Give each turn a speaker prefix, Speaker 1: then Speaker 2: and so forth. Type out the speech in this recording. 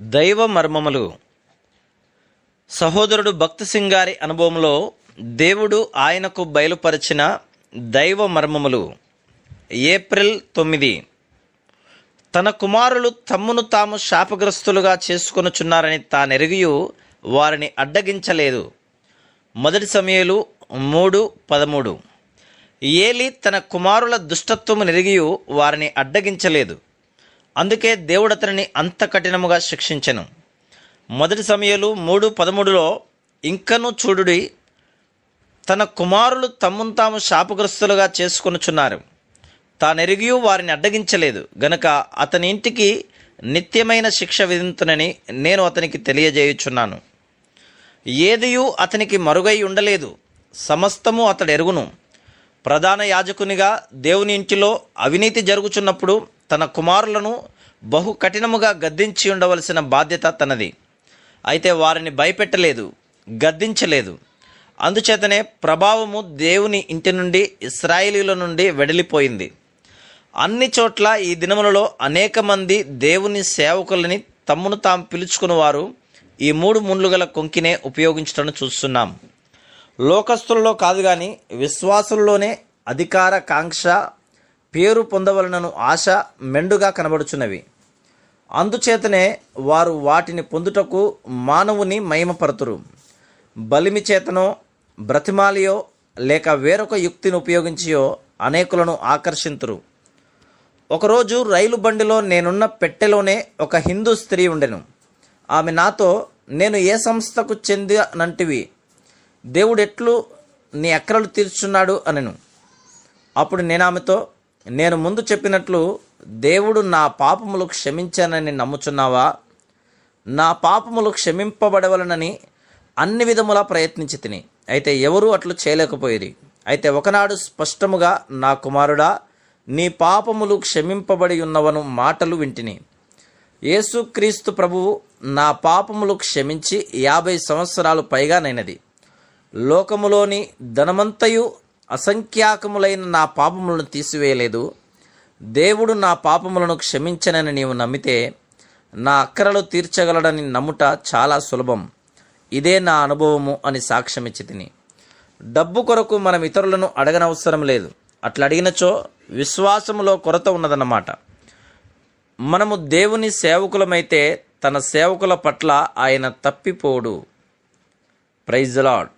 Speaker 1: దైవ మర్మములు. సహోదరుడు భక్త సింగారి అనుభవంలో దేవుడు ఆయనకు బయలుపరిచిన దైవ మర్మములు. ఏప్రిల్ తొమ్మిది. తన కుమారులు తమ్మును తాము శాపగ్రస్తులుగా చేసుకొనుచున్నారని తానెరిగియు వారిని అడ్డగించలేదు. మొదటి సమయాలు మూడు పదమూడు. ఏలి తన కుమారుల దుష్టత్వము నెరిగియు వారిని అడ్డగించలేదు. అందుకే దేవుడు అతనిని అంత కఠినముగా శిక్షించెను. మొదటి సమయాలు మూడు పదమూడులో ఇంకను చూడుడి తన కుమారులు తమ్మును తాము శాపగ్రస్తులుగా చేసుకొనుచున్నారు. తానెరిగి వారిని అడ్డగించలేదు. గనక అతని ఇంటికి నిత్యమైన శిక్ష విధింతునని నేను అతనికి తెలియజేయుచున్నాను. ఏదియు అతనికి మరుగై ఉండలేదు. సమస్తము అతడు ఎరుగును ప్రధాన యాజకునిగా దేవుని ఇంటిలో అవినీతి జరుగుచున్నప్పుడు తన కుమారులను బహు కఠినముగా గద్దించి ఉండవలసిన బాధ్యత తనది. అయితే వారిని భయపెట్టలేదు గద్దించలేదు. అందుచేతనే ప్రభావము దేవుని ఇంటి నుండి ఇస్రాయిలీల నుండి వెడలిపోయింది. అన్ని చోట్ల ఈ దినములలో అనేక మంది దేవుని సేవకులని తమ్మును తాము పిలుచుకుని వారు ఈ మూడు ముండ్లు గల కొంకినే ఉపయోగించడం చూస్తున్నాం. లోకస్తులలో కాదు కానీ విశ్వాసుల్లోనే అధికార కాంక్ష పేరు పొందవలనను ఆశ మెండుగా కనబడుచున్నవి. అందుచేతనే వారు వాటిని పొందుటకు మానవుని మహిమపరతురు. బలిమి చేతనో బ్రతిమాలియో లేక వేరొక యుక్తిని ఉపయోగించియో అనేకులను ఆకర్షింతురు. ఒకరోజు రైలు బండిలో నేనున్న పెట్టెలోనే ఒక హిందూ స్త్రీ ఉండెను. ఆమె నాతో నేను ఏ సంస్థకు చెందినంటివి? దేవుడు ఎట్లు నీ అక్కరలు తీర్చున్నాడు అనెను. అప్పుడు నేను ఆమెతో నేను ముందు చెప్పినట్లు దేవుడు నా పాపములు క్షమించానని నమ్ముచున్నావా? నా పాపములు క్షమింపబడవలనని అన్ని విధములా ప్రయత్నించి తిని. అయితే ఎవరూ అట్లు చేయలేకపోయేది అయితే ఒకనాడు స్పష్టముగా నా కుమారుడా నీ పాపములు క్షమింపబడి ఉన్నవను మాటలు వింటిని. యేసుక్రీస్తు ప్రభువు నా పాపములు క్షమించి యాభై సంవత్సరాలు పైగానైనది లోకములోని ధనమంతయు అసంఖ్యాకములైన నా పాపములను తీసివేయలేదు. దేవుడు నా పాపములను క్షమించనని నీవు నమ్మితే నా అక్కరలు తీర్చగలడని నమ్ముట చాలా సులభం. ఇదే నా అనుభవము అని సాక్ష్యమిచ్చి తిని. డబ్బు కొరకు మనం ఇతరులను అడగనవసరం లేదు. అట్లా అడిగినచో విశ్వాసములో కొరత ఉన్నదన్నమాట. మనము దేవుని సేవకులమైతే తన సేవకుల పట్ల ఆయన తప్పిపోడు. Praise lord